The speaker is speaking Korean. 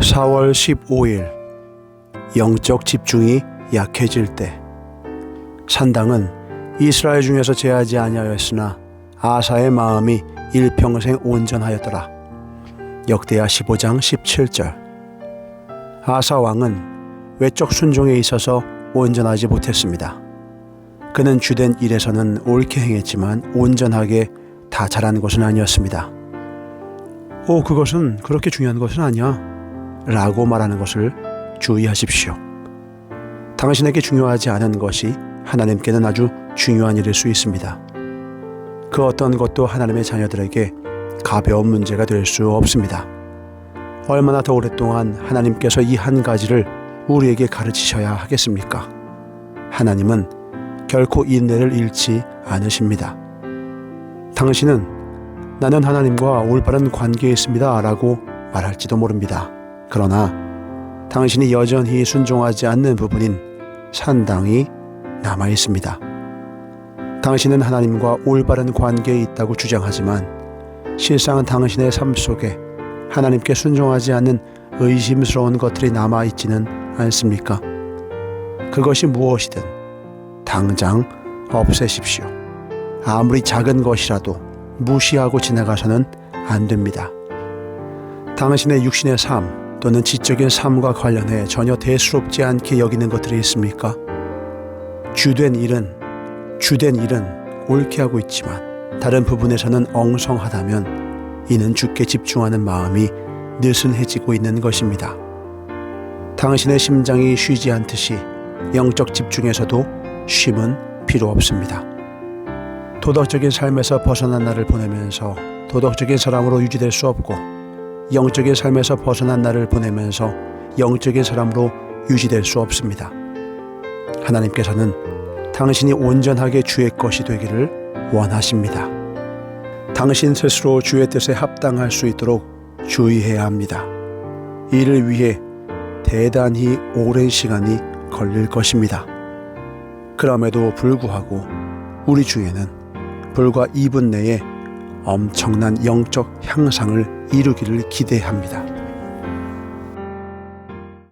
4월 15일 영적 집중이 약해질 때 산당은 이스라엘 중에서 제하지 아니하였으나 아사의 마음이 일평생 온전하였더라. 역대하 15장 17절 아사 왕은 외적 순종에 있어서 온전하지 못했습니다. 그는 주된 일에서는 옳게 행했지만 온전하게 다 잘한 것은 아니었습니다. 오, 그것은 그렇게 중요한 것은 아니야. 라고 말하는 것을 주의하십시오. 당신에게 중요하지 않은 것이 하나님께는 아주 중요한 일일 수 있습니다. 그 어떤 것도 하나님의 자녀들에게 가벼운 문제가 될 수 없습니다. 얼마나 더 오랫동안 하나님께서 이 한 가지를 우리에게 가르치셔야 하겠습니까? 하나님은 결코 인내를 잃지 않으십니다. 당신은 나는 하나님과 올바른 관계에 있습니다. 라고 말할지도 모릅니다. 그러나 당신이 여전히 순종하지 않는 부분인 산당이 남아 있습니다. 당신은 하나님과 올바른 관계에 있다고 주장하지만 실상은 당신의 삶 속에 하나님께 순종하지 않는 의심스러운 것들이 남아 있지는 않습니까? 그것이 무엇이든 당장 없애십시오. 아무리 작은 것이라도 무시하고 지나가서는 안 됩니다. 당신의 육신의 삶 또는 지적인 삶과 관련해 전혀 대수롭지 않게 여기는 것들이 있습니까? 주된 일은 주된 일은 옳게 하고 있지만 다른 부분에서는 엉성하다면 이는 주께 집중하는 마음이 느슨해지고 있는 것입니다. 당신의 심장이 쉬지 않듯이 영적 집중에서도 쉼은 필요 없습니다. 도덕적인 삶에서 벗어난 나를 보내면서 도덕적인 사람으로 유지될 수 없고 영적인 삶에서 벗어난 나를 보내면서 영적인 사람으로 유지될 수 없습니다. 하나님께서는 당신이 온전하게 주의 것이 되기를 원하십니다. 당신 스스로 주의 뜻에 합당할 수 있도록 주의해야 합니다. 이를 위해 대단히 오랜 시간이 걸릴 것입니다. 그럼에도 불구하고 우리 중에는 불과 2분 내에 엄청난 영적 향상을 이루기를 기대합니다.